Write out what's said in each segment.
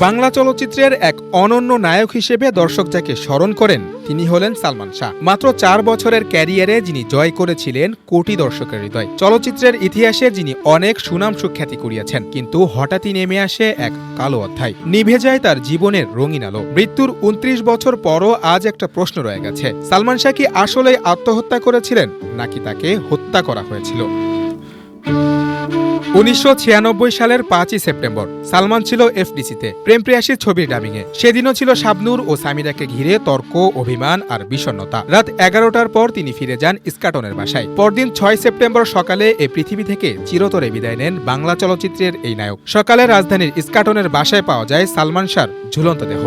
বাংলা চলচ্চিত্রের এক অনন্য নায়ক হিসেবে দর্শক যাকে স্মরণ করেন, তিনি হলেন সালমান শাহ। মাত্র চার বছরের ক্যারিয়ারে যিনি জয় করেছিলেন, কোটি দর্শকের হৃদয়। চলচ্চিত্রের ইতিহাসে যিনি অনেক সুনাম সুখ্যাতি কুড়িয়েছেন, কিন্তু হঠাৎই নেমে আসে এক কালো অধ্যায়। নিভে যায় তার জীবনের রঙিন আলো। মৃত্যুর উনত্রিশ বছর পরও আজ একটা প্রশ্ন রয়ে গেছে। সালমান শাহ কি আসলে আত্মহত্যা করেছিলেন, নাকি তাকে হত্যা করা হয়েছিল? উনিশশো ছিয়ানব্বই সালের পাঁচই সেপ্টেম্বর। সালমান ছিল এফডিসিতে। প্রেম প্রিয়াসী ছবির ডাবিংয়ে সেদিনও ছিল শাবনূর ও সামিরাকে ঘিরে তর্ক, অভিমান আর বিষণ্ণতা। রাত এগারোটার পর তিনি ফিরে যান ইস্কাটনের বাসায়। পরদিন ছয় সেপ্টেম্বর সকালে এ পৃথিবী থেকে চিরতরে বিদায় নেন বাংলা চলচ্চিত্রের এই নায়ক। সকালে রাজধানীর ইস্কাটনের বাসায় পাওয়া যায় সালমান শাহর ঝুলন্ত দেহ।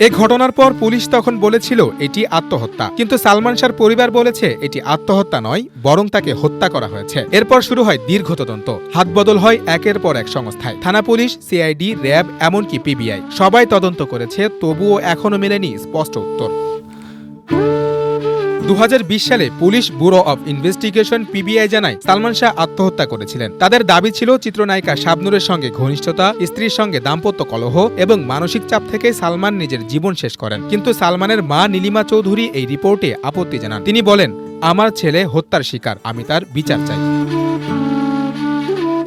এ ঘটনার পর পুলিশ তখন বলেছিল এটি আত্মহত্যা। কিন্তু সালমান শাহর পরিবার বলেছে এটি আত্মহত্যা নয়, বরং তাকে হত্যা করা হয়েছে। এরপর শুরু হয় দীর্ঘ তদন্ত। হাতবদল হয় একের পর এক সংস্থায়। থানা পুলিশ, সিআইডি, র্যাব, এমনকি পিবিআই। সবাই তদন্ত করেছে, তবুও এখনও মেলেনি স্পষ্ট উত্তর। দু হাজার বিশ সালে police bureau of investigation PBI জানায় সালমান শাহ আত্মহত্যা করেছিলেন। তাদের দাবি ছিল চিত্রনায়িকা শাবনুরের সঙ্গে ঘনিষ্ঠতা, স্ত্রীর সঙ্গে দাম্পত্য কলহ এবং মানসিক চাপ থেকে সালমান নিজের জীবন শেষ করেন। কিন্তু সালমানের মা নীলিমা চৌধুরী এই রিপোর্টে আপত্তি জানান। তিনি বলেন, আমার ছেলে হত্যার শিকার, আমি তার বিচার চাই।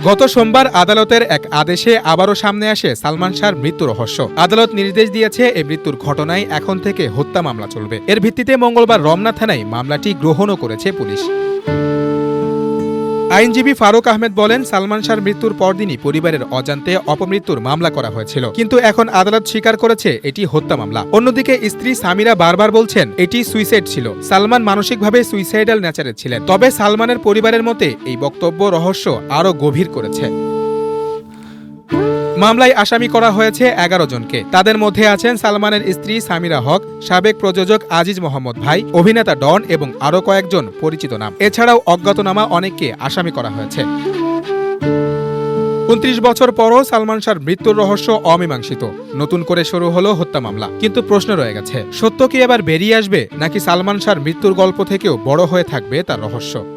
গত সোমবার আদালতের এক আদেশে আবারও সামনে আসে সালমান শাহর মৃত্যু রহস্য। আদালত নির্দেশ দিয়েছে এই মৃত্যুর ঘটনায় এখন থেকে হত্যা মামলা চলবে। এর ভিত্তিতে মঙ্গলবার রমনা থানায় মামলাটি গ্রহণও করেছে পুলিশ। আইনজীবী ফারুক আহমেদ বলেন, সালমান শাহর মৃত্যুর পরদিনই পরিবারের অজান্তে অপমৃত্যুর মামলা করা হয়েছিল। কিন্তু এখন আদালত স্বীকার করেছে, এটি হত্যা মামলা। অন্যদিকে স্ত্রী সামিরা বারবার বলছেন, এটি সুইসাইড ছিল। সালমান মানসিকভাবে সুইসাইডাল নেচারের ছিলেন। তবে সালমানের পরিবারের মতে, এই বক্তব্য রহস্য আরও গভীর করেছে। মামলায় আসামি করা হয়েছে এগারো জনকে। তাদের মধ্যে আছেন সালমানের স্ত্রী সামিরা হক, সাবেক প্রযোজক আজিজ মোহাম্মদ ভাই, অভিনেতা ডন এবং আরও কয়েকজন পরিচিত নাম। এছাড়াও অজ্ঞাতনামা অনেককে আসামি করা হয়েছে। উনত্রিশ বছর পরও সালমান শাহর মৃত্যুর রহস্য অমীমাংসিত। নতুন করে শুরু হলো হত্যা মামলা। কিন্তু প্রশ্ন রয়ে গেছে, সত্য কি এবার বেরিয়ে আসবে, নাকি সালমান শাহর মৃত্যুর গল্প থেকেও বড় হয়ে থাকবে তার রহস্য?